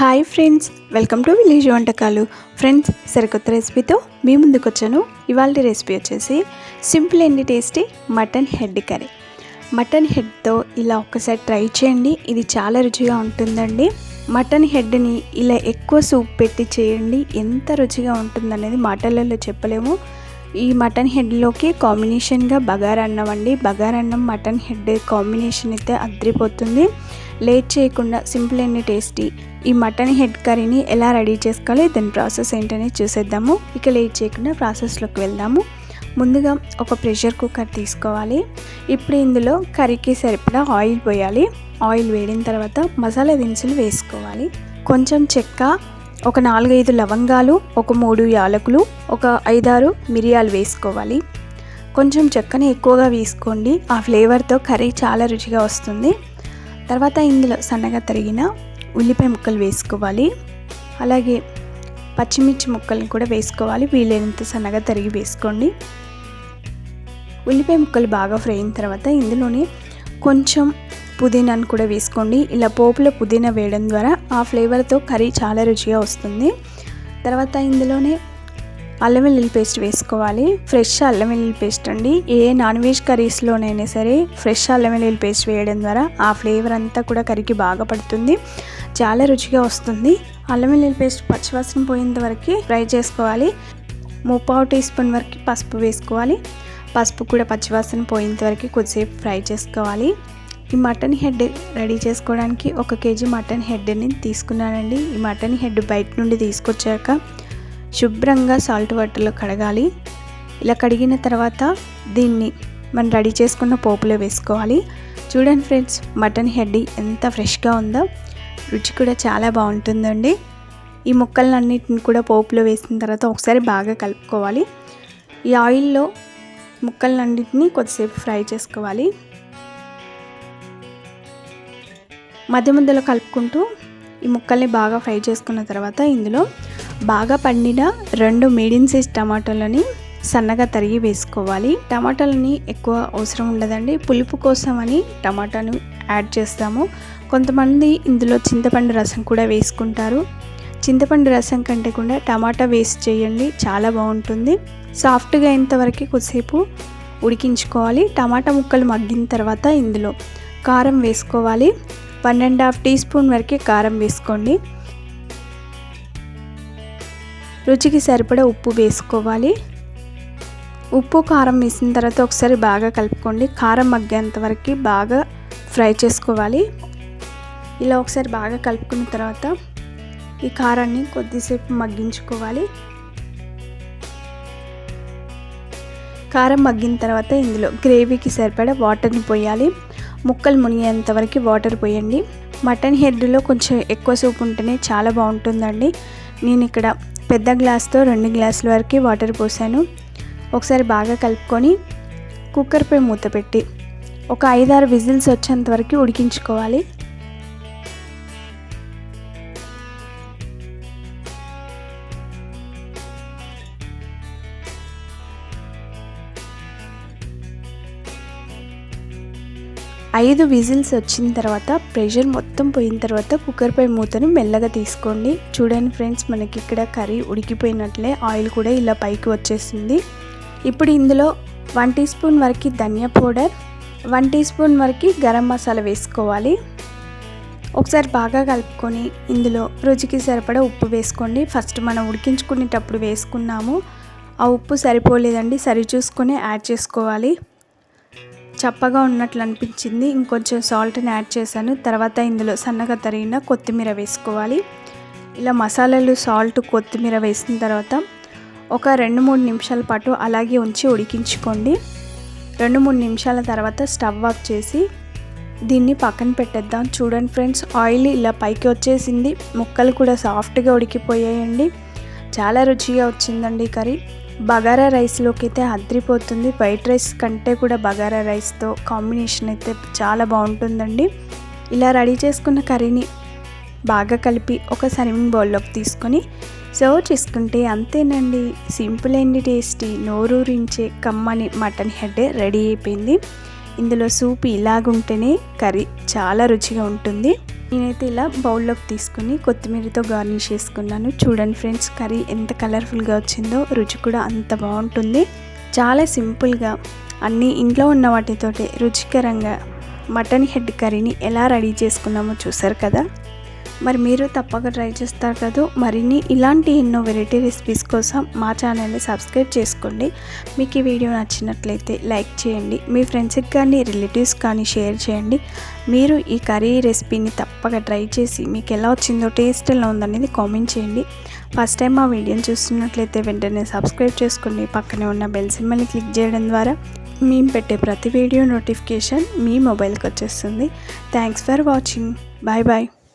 Hi friends welcome to village వంటకాలు. Friends సరికొత్త రెసిపీతో మీ ముందుకు వచ్చాను ఇవాళ రెసిపీ వచ్చేసి simple and tasty mutton head curry. Mutton హెడ్తో ఇలా ఒక్కసారి ట్రై చేయండి. ఇది చాలా రుచిగా ఉంటుందండి. మటన్ హెడ్ని ఇలా ఎక్కువ సూప్ పెట్టి చేయండి. ఎంత రుచిగా ఉంటుందనేది మాటలలో చెప్పలేము. ఈ మటన్ హెడ్లోకి కాంబినేషన్గా బగార్ అన్నం అండి. బగారా అన్నం మటన్ హెడ్ కాంబినేషన్ అయితే అద్రిపోతుంది. లేట్ చేయకుండా సింపుల్ అండ్ టేస్టీ ఈ మటన్ హెడ్ కర్రీని ఎలా రెడీ చేసుకోవాలి దాని ప్రాసెస్ ఏంటనే చూసేద్దాము. ఇక లేట్ చేయకుండా ప్రాసెస్లోకి వెళ్దాము. ముందుగా ఒక ప్రెషర్ కుక్కర్ తీసుకోవాలి. ఇప్పుడు ఇందులో కర్రీకి సరిపడా ఆయిల్ పోయాలి. ఆయిల్ వేడిన తర్వాత మసాలా దినుసులు వేసుకోవాలి. కొంచెం చెక్క ఒక నాలుగైదు లవంగాలు ఒక మూడు యాలకులు ఒక ఐదారు మిరియాలు వేసుకోవాలి. కొంచెం చెక్కని ఎక్కువగా వేసుకోండి. ఆ ఫ్లేవర్తో కర్రీ చాలా రుచిగా వస్తుంది. తర్వాత ఇందులో సన్నగా తరిగిన ఉల్లిపాయ ముక్కలు వేసుకోవాలి. అలాగే పచ్చిమిర్చి ముక్కల్ని కూడా వేసుకోవాలి. వీలైనంత సన్నగా తరిగి వేసుకోండి. ఉల్లిపాయ ముక్కలు బాగా ఫ్రై అయిన తర్వాత ఇందులోనే కొంచెం పుదీనాను కూడా వేసుకోండి. ఇలా పోపులో పుదీనా వేయడం ద్వారా ఆ ఫ్లేవర్తో కర్రీ చాలా రుచిగా వస్తుంది. తర్వాత ఇందులోనే అల్లం వెల్లుల్లి పేస్ట్ వేసుకోవాలి. ఫ్రెష్ అల్లం వెల్లుల్లి పేస్ట్ అండి. ఏ నాన్ వెజ్ కర్రీస్లోనైనా సరే ఫ్రెష్ అల్లం వెల్లుల్లి పేస్ట్ వేయడం ద్వారా ఆ ఫ్లేవర్ అంతా కూడా కర్రీకి బాగా పడుతుంది. చాలా రుచిగా వస్తుంది. అల్లం వెల్లుల్లి పేస్ట్ పచ్చివాసన పోయేంత వరకు ఫ్రై చేసుకోవాలి. ముప్పావు టీ స్పూన్ వరకు పసుపు వేసుకోవాలి. పసుపు కూడా పచ్చివాసన పోయేంత వరకు కొద్దిసేపు ఫ్రై చేసుకోవాలి. ఈ మటన్ హెడ్ రెడీ చేసుకోవడానికి ఒక కేజీ మటన్ హెడ్ని తీసుకున్నానండి. ఈ మటన్ హెడ్ బయట నుండి తీసుకొచ్చాక శుభ్రంగా సాల్ట్ వాటర్లో కడగాలి. ఇలా కడిగిన తర్వాత దీన్ని మనం రెడీ చేసుకున్న పోపులో వేసుకోవాలి. చూడండి ఫ్రెండ్స్ మటన్ హెడ్ ఎంత ఫ్రెష్గా ఉందో. రుచి కూడా చాలా బాగుంటుందండి. ఈ ముక్కలన్నిటిని కూడా పోపులో వేసిన తర్వాత ఒకసారి బాగా కలుపుకోవాలి. ఈ ఆయిల్లో ముక్కలన్నింటినీ కొద్దిసేపు ఫ్రై చేసుకోవాలి. మధ్య మధ్యలో కలుపుకుంటూ ఈ ముక్కల్ని బాగా ఫ్రై చేసుకున్న తర్వాత ఇందులో బాగా పండిన రెండు మీడియం సైజ్ టమాటాలని సన్నగా తరిగి వేసుకోవాలి. టమాటాలని ఎక్కువ అవసరం ఉండదండి. పులుపు కోసం అని టమాటాను యాడ్ చేస్తాము. కొంతమంది ఇందులో చింతపండు రసం కూడా వేసుకుంటారు. చింతపండు రసం కంటే కూడా టమాటా వేస్ట్ చేయండి చాలా బాగుంటుంది. సాఫ్ట్గా అయినంతవరకు కొద్దిసేపు ఉడికించుకోవాలి. టమాటా ముక్కలు మగ్గిన తర్వాత ఇందులో కారం వేసుకోవాలి. One and half teaspoon వరకే కారం వేసుకోండి. రుచికి సరిపడా ఉప్పు వేసుకోవాలి. ఉప్పు కారం వేసిన తర్వాత ఒకసారి బాగా కలుపుకోండి. కారం మగ్గేంత వరకు బాగా ఫ్రై చేసుకోవాలి. ఇలా ఒకసారి బాగా కలుపుకున్న తర్వాత ఈ కారాన్ని కొద్దిసేపు మగ్గించుకోవాలి. కారం మగ్గిన తర్వాత ఇందులో గ్రేవీకి సరిపడా వాటర్ని పోయాలి. ముక్కలు మునిగేంత వరకు వాటర్ పోయండి. మటన్ హెడ్లో కొంచెం ఎక్కువ సూప్ ఉంటేనే చాలా బాగుంటుందండి. నేను ఇక్కడ పెద్ద గ్లాస్తో రెండు గ్లాసుల వరకు వాటర్ పోసాను. ఒకసారి బాగా కలుపుకొని కుక్కర్పై మూత పెట్టి ఒక ఐదారు విజిల్స్ వచ్చేంత వరకు ఉడికించుకోవాలి. ఐదు విజిల్స్ వచ్చిన తర్వాత ప్రెషర్ మొత్తం పోయిన తర్వాత కుక్కర్పై మూతను మెల్లగా తీసుకోండి. చూడండి ఫ్రెండ్స్ మనకి ఇక్కడ కర్రీ ఉడికిపోయినట్లే ఆయిల్ కూడా ఇలా పైకి వచ్చేసింది. ఇప్పుడు ఇందులో వన్ టీ స్పూన్ వరకు ధనియా పౌడర్ వన్ టీ స్పూన్ వరకు గరం మసాలా వేసుకోవాలి. ఒకసారి బాగా కలుపుకొని ఇందులో రుచికి సరిపడా ఉప్పు వేసుకోండి. ఫస్ట్ మనం ఉడికించుకునేటప్పుడు వేసుకున్నాము. ఆ ఉప్పు సరిపోలేదండి సరి చూసుకొని యాడ్ చేసుకోవాలి. చప్పగా ఉన్నట్లు అనిపించింది. ఇంకొంచెం సాల్ట్ని యాడ్ చేశాను. తర్వాత ఇందులో సన్నగా తరిగిన కొత్తిమీర వేసుకోవాలి. ఇలా మసాలాలు సాల్ట్ కొత్తిమీర వేసిన తర్వాత ఒక రెండు మూడు నిమిషాల పాటు అలాగే ఉంచి ఉడికించుకోండి. రెండు మూడు నిమిషాల తర్వాత స్టవ్ ఆఫ్ చేసి దీన్ని పక్కన పెట్టేద్దాం. చూడండి ఫ్రెండ్స్ ఆయిల్ ఇలా పైకి వచ్చేసింది. ముక్కలు కూడా సాఫ్ట్గా ఉడికిపోయాయండి. చాలా రుచిగా వచ్చిందండి కర్రీ. బగారా రైస్లోకి అయితే అద్రిపోతుంది. వైట్ రైస్ కంటే కూడా బగారా రైస్తో కాంబినేషన్ అయితే చాలా బాగుంటుందండి. ఇలా రెడీ చేసుకున్న కర్రీని బాగా కలిపి ఒక సర్వింగ్ బౌల్లోకి తీసుకొని సర్వ్ చేసుకుంటే అంతేనండి. సింపుల్ అండి టేస్టీ నోరూరించే కమ్మని మటన్ హెడ్ రెడీ అయిపోయింది. ఇందులో సూప్ ఇలాగుంటేనే కర్రీ చాలా రుచిగా ఉంటుంది. నేనైతే ఇలా బౌల్లోకి తీసుకుని కొత్తిమీరతో గార్నిష్ చేసుకున్నాను. చూడండి ఫ్రెండ్స్ కర్రీ ఎంత కలర్ఫుల్గా వచ్చిందో రుచి కూడా అంత బాగుంటుంది. చాలా సింపుల్గా అన్నీ ఇంట్లో ఉన్న వాటితోటే రుచికరంగా మటన్ హెడ్ కర్రీని ఎలా రెడీ చేసుకున్నామో చూసారు కదా? మరి మీరు తప్పక ట్రై చేస్తారు కదా. మరిన్ని ఇలాంటి ఎన్నో వెరైటీ రెసిపీస్ కోసం మా ఛానల్ని సబ్స్క్రైబ్ చేసుకోండి. మీకు ఈ వీడియో నచ్చినట్లయితే లైక్ చేయండి. మీ ఫ్రెండ్స్కి కానీ రిలేటివ్స్ కానీ షేర్ చేయండి. మీరు ఈ కర్రీ రెసిపీని తప్పక ట్రై చేసి మీకు ఎలా వచ్చిందో టేస్ట్ ఎలా ఉందనేది కామెంట్ చేయండి. ఫస్ట్ టైం మా వీడియోని చూస్తున్నట్లయితే వెంటనే సబ్స్క్రైబ్ చేసుకోండి పక్కనే ఉన్న బెల్ సింబల్ని క్లిక్ చేయడం ద్వారా మేము పెట్టే ప్రతి వీడియో నోటిఫికేషన్ మీ మొబైల్కి వచ్చేస్తుంది. Thanks for watching. Bye bye.